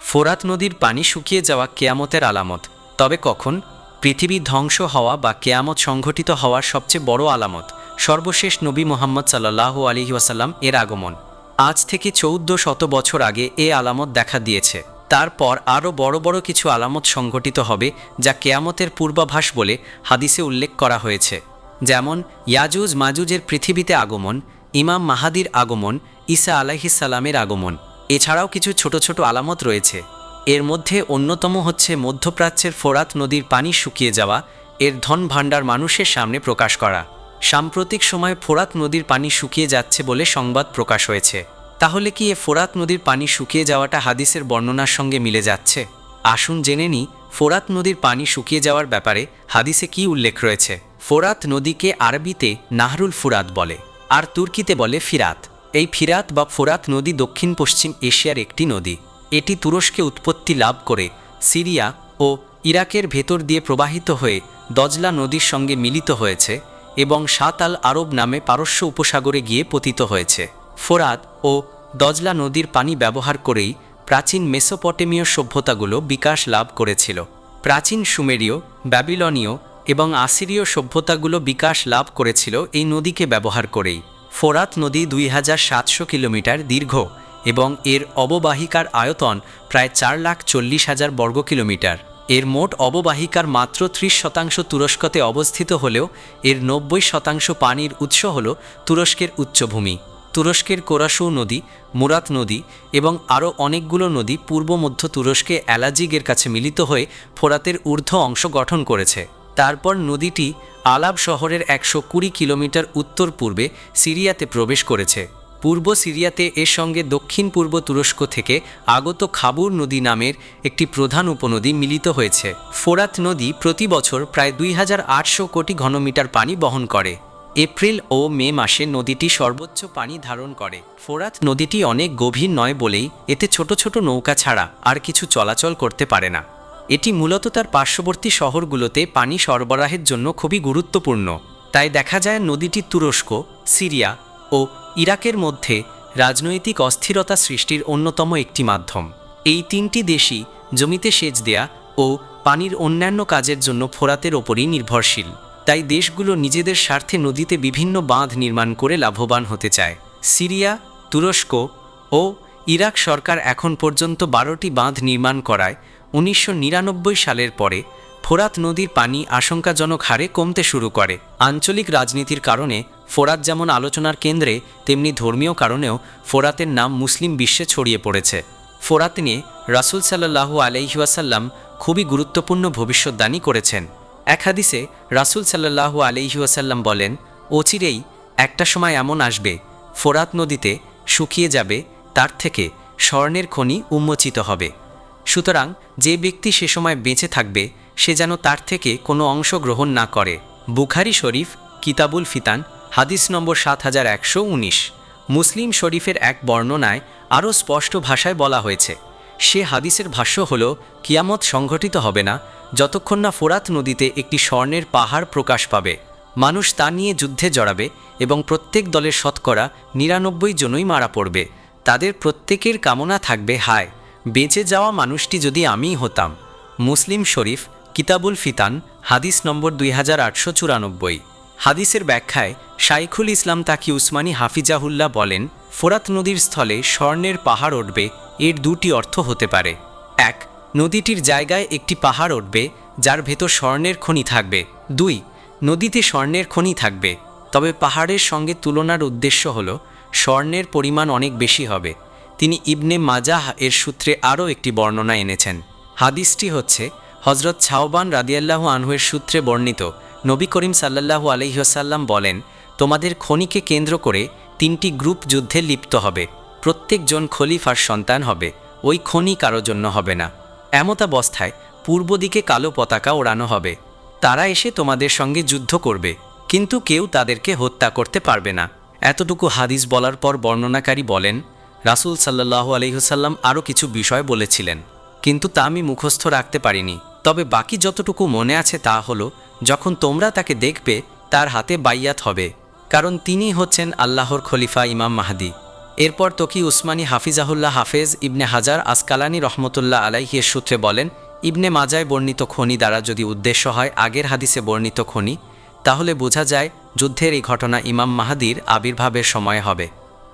ফোরাত নদীর পানি শুকিয়ে যাওয়া কেয়ামতের আলামত। তবে কখন? পৃথিবী ধ্বংস হওয়া বা কেয়ামত সংঘটিত হওয়ার সবচেয়ে বড় আলামত, সর্বশেষ নবী মোহাম্মদ সাল্লাহ আলী ওয়াসাল্লাম এর আগমন। আজ থেকে চৌদ্দ শত বছর আগে এ আলামত দেখা দিয়েছে। তারপর আরও বড় বড় কিছু আলামত সংঘটিত হবে, যা কেয়ামতের পূর্বাভাস বলে হাদিসে উল্লেখ করা হয়েছে। যেমন ইয়াজুজ মাজুজের পৃথিবীতে আগমন, ইমাম মাহাদির আগমন, ঈসা আলাহিসাল্লামের আগমন। এছাড়াও কিছু ছোট ছোট আলামত রয়েছে। এর মধ্যে অন্যতম হচ্ছে মধ্যপ্রাচ্যের ফোরাত নদীর পানি শুকিয়ে যাওয়া, এর ধন ভাণ্ডার মানুষের সামনে প্রকাশ করা। সাম্প্রতিক সময়ে ফোরাত নদীর পানি শুকিয়ে যাচ্ছে বলে সংবাদ প্রকাশ হয়েছে। তাহলে কি এ ফোরাত নদীর পানি শুকিয়ে যাওয়াটা হাদিসের বর্ণনার সঙ্গে মিলে যাচ্ছে? আসুন জেনে নিই, ফোরাত নদীর পানি শুকিয়ে যাওয়ার ব্যাপারে হাদিসে কি উল্লেখ রয়েছে? ফোরাত নদীকে আরবিতে নাহরুল ফুরাত বলে, আর তুর্কিতে বলে ফিরাত। এই ফিরাত বা ফোরাত নদী দক্ষিণ পশ্চিম এশিয়ার একটি নদী। এটি তুরস্কে উৎপত্তি লাভ করে, সিরিয়া ও ইরাকের ভেতর দিয়ে প্রবাহিত হয়ে দজলা নদীর সঙ্গে মিলিত হয়েছে এবং সাত আল আরব নামে পারস্য উপসাগরে গিয়ে পতিত হয়েছে। ফোরাত ও দজলা নদীর পানি ব্যবহার করেই প্রাচীন মেসোপটেমীয় সভ্যতাগুলো বিকাশ লাভ করেছিল। প্রাচীন সুমেরীয়, ব্যাবিলনীয় এবং আসিরীয় সভ্যতাগুলো বিকাশ লাভ করেছিল এই নদীকে ব্যবহার করেই। ফোরাত নদী দুই হাজার সাতশো কিলোমিটার দীর্ঘ এবং এর অববাহিকার আয়তন প্রায় চার লাখ চল্লিশ হাজার বর্গ কিলোমিটার। এর মোট অববাহিকার মাত্র ত্রিশ শতাংশ তুরস্কতে অবস্থিত হলেও এর নব্বই শতাংশ পানির উৎস হল তুরস্কের উচ্চভূমি। তুরস্কের কোরাসু নদী, মুরাত নদী এবং আরও অনেকগুলো নদী পূর্ব মধ্য তুরস্কে অ্যালাজিগের কাছে মিলিত হয়ে ফোরাতের ঊর্ধ্ব অংশ গঠন করেছে। তারপর নদীটি আলাব শহরের একশো কুড়ি কিলোমিটার উত্তর পূর্বে সিরিয়াতে প্রবেশ করেছে। পূর্ব সিরিয়াতে এর সঙ্গে দক্ষিণ পূর্ব তুরস্ক থেকে আগত খাবুর নদী নামের একটি প্রধান উপনদী মিলিত হয়েছে। ফোরাত নদী প্রতি বছর প্রায় দুই হাজার আটশো কোটি ঘনমিটার পানি বহন করে। এপ্রিল ও মে মাসে নদীটি সর্বোচ্চ পানি ধারণ করে। ফোরাত নদীটি অনেক গভীর নয় বলেই এতে ছোট ছোট নৌকা ছাড়া আর কিছু চলাচল করতে পারে না। এটি মূলত তার পার্শ্ববর্তী শহরগুলোতে পানি সরবরাহের জন্য খুবই গুরুত্বপূর্ণ। তাই দেখা যায় নদীটি তুরস্ক, সিরিয়া ও ইরাকের মধ্যে রাজনৈতিক অস্থিরতা সৃষ্টির অন্যতম একটি মাধ্যম। এই তিনটি দেশই জমিতে সেচ দেয়া ও পানির অন্যান্য কাজের জন্য ফোরাতের ওপরই নির্ভরশীল। তাই দেশগুলো নিজেদের স্বার্থে নদীতে বিভিন্ন বাঁধ নির্মাণ করে লাভবান হতে চায়। সিরিয়া, তুরস্ক ও ইরাক সরকার এখন পর্যন্ত বারোটি বাঁধ নির্মাণ করায় উনিশশো নিরানব্বই সালের পরে ফোরাত নদীর পানি আশঙ্কাজনক হারে কমতে শুরু করে। আঞ্চলিক রাজনীতির কারণে ফোরাত যেমন আলোচনার কেন্দ্রে, তেমনি ধর্মীয় কারণেও ফোরাতের নাম মুসলিম বিশ্বে ছড়িয়ে পড়েছে। ফোরাত নিয়ে রাসুল সাল্লাহু আলহিউসাল্লাম খুবই গুরুত্বপূর্ণ ভবিষ্যৎদানী করেছেন। এক হাদিসে রাসুল সাল্লাহু আলহিউসাল্লাম বলেন, অচিরেই একটা সময় এমন আসবে, ফোরাত নদীতে শুকিয়ে যাবে, তার থেকে স্বর্ণের খনি উন্মোচিত হবে। সুতরাং যে ব্যক্তি সে সময় বেঁচে থাকবে, সে যেন তার থেকে কোনো অংশ গ্রহণ না করে। বুখারি শরীফ, কিতাবুল ফিতান, হাদিস নম্বর সাত হাজার একশো উনিশ। মুসলিম শরীফের এক বর্ণনায় আরও স্পষ্ট ভাষায় বলা হয়েছে, সে হাদিসের ভাষ্য হল, কিয়ামত সংঘটিত হবে না, যতক্ষণ না ফোরাত নদীতে একটি স্বর্ণের পাহাড় প্রকাশ পাবে। মানুষ তা নিয়ে যুদ্ধে জড়াবে এবং প্রত্যেক দলের শতকরা নিরানব্বই জনই মারা পড়বে। তাদের প্রত্যেকের কামনা থাকবে হায়। বেঁচে যাওয়া মানুষটি যদি আমিই হতাম। মুসলিম শরীফ, কিতাবুল ফিতান, হাদিস নম্বর দুই হাজার আটশো চুরানব্বই। হাদিসের ব্যাখ্যায় শাইখুল ইসলাম তাকি উসমানী হাফিজাহুল্লাহ বলেন, ফোরাত নদীর স্থলে স্বর্ণের পাহাড় উঠবে, এর দুটি অর্থ হতে পারে। এক, নদীটির জায়গায় একটি পাহাড় উঠবে, যার ভেতর স্বর্ণের খনি থাকবে। দুই, নদীতে স্বর্ণের খনি থাকবে। তবে পাহাড়ের সঙ্গে তুলনার উদ্দেশ্য হল, স্বর্ণের পরিমাণ অনেক বেশি হবে। তিনি ইবনে মাজাহ এর সূত্রে আরও একটি বর্ণনা এনেছেন। হাদিসটি হচ্ছে হজরত ছাওবান রাদিয়াল্লাহু আনহুয়ের সূত্রে বর্ণিত, নবী করিম সাল্লাল্লাহু আলহিহাসাল্লাম বলেন, তোমাদের খনিকে কেন্দ্র করে তিনটি গ্রুপ যুদ্ধে লিপ্ত হবে। প্রত্যেকজন খলিফার সন্তান হবে, ওই খনি কারও জন্য হবে না। এমতাবস্থায় পূর্ব দিকে কালো পতাকা ওড়ানো হবে। তারা এসে তোমাদের সঙ্গে যুদ্ধ করবে, কিন্তু কেউ তাদেরকে হত্যা করতে পারবে না। এতটুকু হাদিস বলার পর বর্ণনাকারী বলেন রাসুল সাল্লাহ আলহিহসাল্লাম আরও কিছু বিষয় বলেছিলেন, কিন্তু তা আমি মুখস্থ রাখতে পারিনি। তবে বাকি যতটুকু মনে আছে তা হলো, যখন তোমরা তাকে দেখবে, তার হাতে বাইয়াত হবে। কারণ তিনি হচ্ছেন আল্লাহর খলিফা ইমাম মাহাদি। এরপর তকি উসমানী হাফিজাহুল্লাহ হাফেজ ইবনে হাজার আসকালানি রহমতুল্লাহ আলাইহির সূত্রে বলেন, ইবনে মাজায় বর্ণিত খনি দ্বারা যদি উদ্দেশ্য হয় আগের হাদিসে বর্ণিত খনি, তাহলে বোঝা যায় যুদ্ধের এই ঘটনা ইমাম মাহাদির আবির্ভাবের সময় হবে।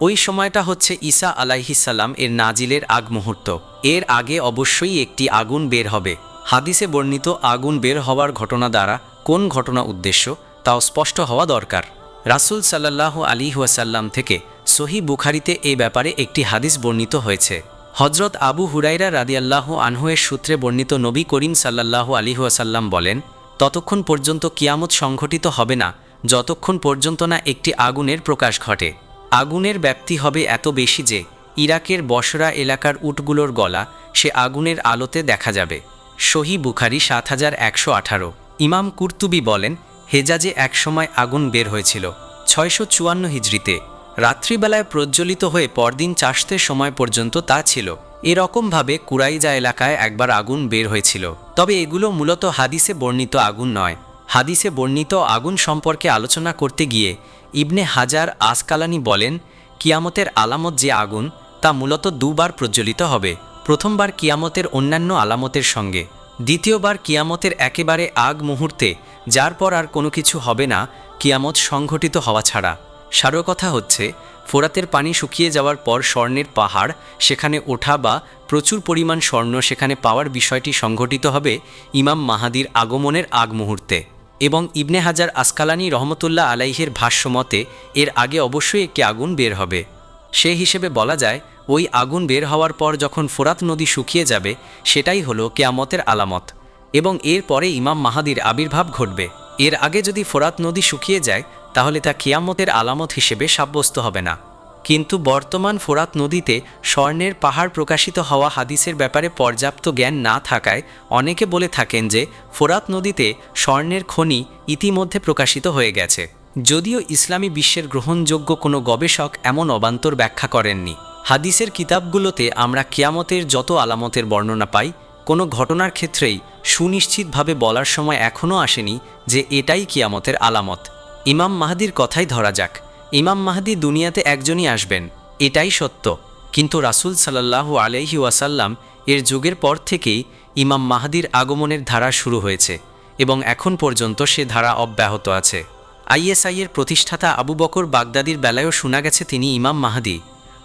ওই সময়টা হচ্ছে ঈসা আলাইহিসাল্লাম এর নাজিলের আগ মুহূর্ত। এর আগে অবশ্যই একটি আগুন বের হবে। হাদিসে বর্ণিত আগুন বের হওয়ার ঘটনা দ্বারা কোন ঘটনা উদ্দেশ্য, তাও স্পষ্ট হওয়া দরকার। রাসূল সাল্লাহ আলী ওয়াসাল্লাম থেকে সহি বুখারিতে এ ব্যাপারে একটি হাদিস বর্ণিত হয়েছে। হজরত আবু হুরাইরা রাদিয়াল্লাহ আনহুয়ের সূত্রে বর্ণিত নবী করিম সাল্লাহ আলী ওয়াসাল্লাম বলেন, ততক্ষণ পর্যন্ত কিয়ামত সংঘটিত হবে না, যতক্ষণ পর্যন্ত না একটি আগুনের প্রকাশ ঘটে। আগুনের ব্যাপ্তি হবে এত বেশি যে ইরাকের বসরা এলাকার উটগুলোর গলা সে আগুনের আলোতে দেখা যাবে। সহি বুখারি সাত হাজার একশো আঠারো। ইমাম কুর্তুবি বলেন, হেজাজে একসময় আগুন বের হয়েছিল। ছয়শো চুয়ান্ন হিজড়িতে। রাত্রিবেলায় প্রজ্বলিত হয়ে পরদিন চাষতের সময় পর্যন্ত তা ছিল। এরকমভাবে কুরাইজা এলাকায় একবার আগুন বের হয়েছিল। তবে এগুলো মূলত হাদিসে বর্ণিত আগুন নয়। হাদিসে বর্ণিত আগুন সম্পর্কে আলোচনা করতে গিয়ে ইবনে হাজার আসকালানি বলেন, কিয়ামতের আলামত যে আগুন, তা মূলত দুবার প্রজ্বলিত হবে। প্রথমবার কিয়ামতের অন্যান্য আলামতের সঙ্গে, দ্বিতীয়বার কিয়ামতের একেবারে আগ মুহূর্তে, যার পর আর কোনো কিছু হবে না, কিয়ামত সংঘটিত হওয়া ছাড়া। সারো কথা হচ্ছে, ফোরাতের পানি শুকিয়ে যাওয়ার পর স্বর্ণের পাহাড় সেখানে ওঠা বা প্রচুর পরিমাণ স্বর্ণ সেখানে পাওয়ার বিষয়টি সংঘটিত হবে ইমাম মাহাদির আগমনের আগ মুহূর্তে। এবং ইবনে হাজার আসকালানি রহমতুল্লাহ আলাইহের ভাষ্যমতে এর আগে অবশ্যই একটি আগুন বের হবে। সে হিসেবে বলা যায়, ওই আগুন বের হওয়ার পর যখন ফোরাত নদী শুকিয়ে যাবে, সেটাই হলো কেয়ামতের আলামত। এবং এর পরে ইমাম মাহাদির আবির্ভাব ঘটবে। এর আগে যদি ফোরাত নদী শুকিয়ে যায়, তাহলে তা কেয়ামতের আলামত হিসেবে সাব্যস্ত হবে না। কিন্তু বর্তমান ফোরাত নদীতে স্বর্ণের পাহাড় প্রকাশিত হওয়া হাদিসের ব্যাপারে পর্যাপ্ত জ্ঞান না থাকায় অনেকে বলে থাকেন যে ফোরাত নদীতে স্বর্ণের খনি ইতিমধ্যে প্রকাশিত হয়ে গেছে। যদিও ইসলামী বিশ্বের গ্রহণযোগ্য কোনো গবেষক এমন অবান্তর ব্যাখ্যা করেননি। হাদিসের কিতাবগুলোতে আমরা কিয়ামতের যত আলামতের বর্ণনা পাই, কোনো ঘটনার ক্ষেত্রেই সুনিশ্চিতভাবে বলার সময় এখনও আসেনি যে এটাই কিয়ামতের আলামত। ইমাম মাহাদির কথাই ধরা যাক। ইমাম মাহাদি দুনিয়াতে একজনই আসবেন, এটাই সত্য। কিন্তু রাসূল সাল্লাল্লাহু আলাইহি ওয়াসাল্লাম এর যুগের পর থেকেই ইমাম মাহাদির আগমনের ধারা শুরু হয়েছে এবং এখন পর্যন্ত সে ধারা অব্যাহত আছে। আইএসআইয়ের প্রতিষ্ঠাতা আবু বকর বাগদাদির বেলায়ও শোনা গেছে তিনি ইমাম মাহাদি।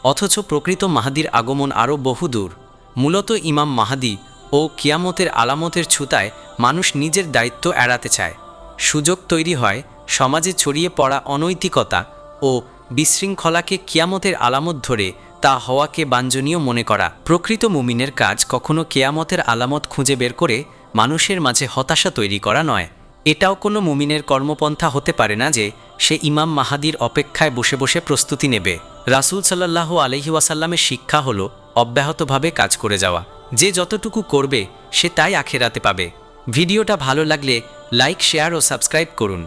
অথচ প্রকৃত মাহাদির আগমন আরও বহুদূর। মূলত ইমাম মাহাদি ও কিয়ামতের আলামতের ছুতায় মানুষ নিজের দায়িত্ব এড়াতে চায়। সুযোগ তৈরি হয় সমাজে ছড়িয়ে পড়া অনৈতিকতা ও বিশৃঙ্খলাকে কিয়ামতের আলামত ধরে তা হওয়াকে বাঞ্ছনীয় মনে করা। প্রকৃত মুমিনের কাজ কখনো কেয়ামতের আলামত খুঁজে বের করে মানুষের মাঝে হতাশা তৈরি করা নয়। এটাও কোনো মুমিনের কর্মপন্থা হতে পারে না যে সে ইমাম মাহাদির অপেক্ষায় বসে বসে প্রস্তুতি নেবে। রাসূল সাল্লাহ আলহি ওয়াসাল্লামের শিক্ষা হল অব্যাহতভাবে কাজ করে যাওয়া। যে যতটুকু করবে, সে তাই আখেরাতে পাবে। ভিডিওটা ভালো লাগলে লাইক, শেয়ার ও সাবস্ক্রাইব করুন।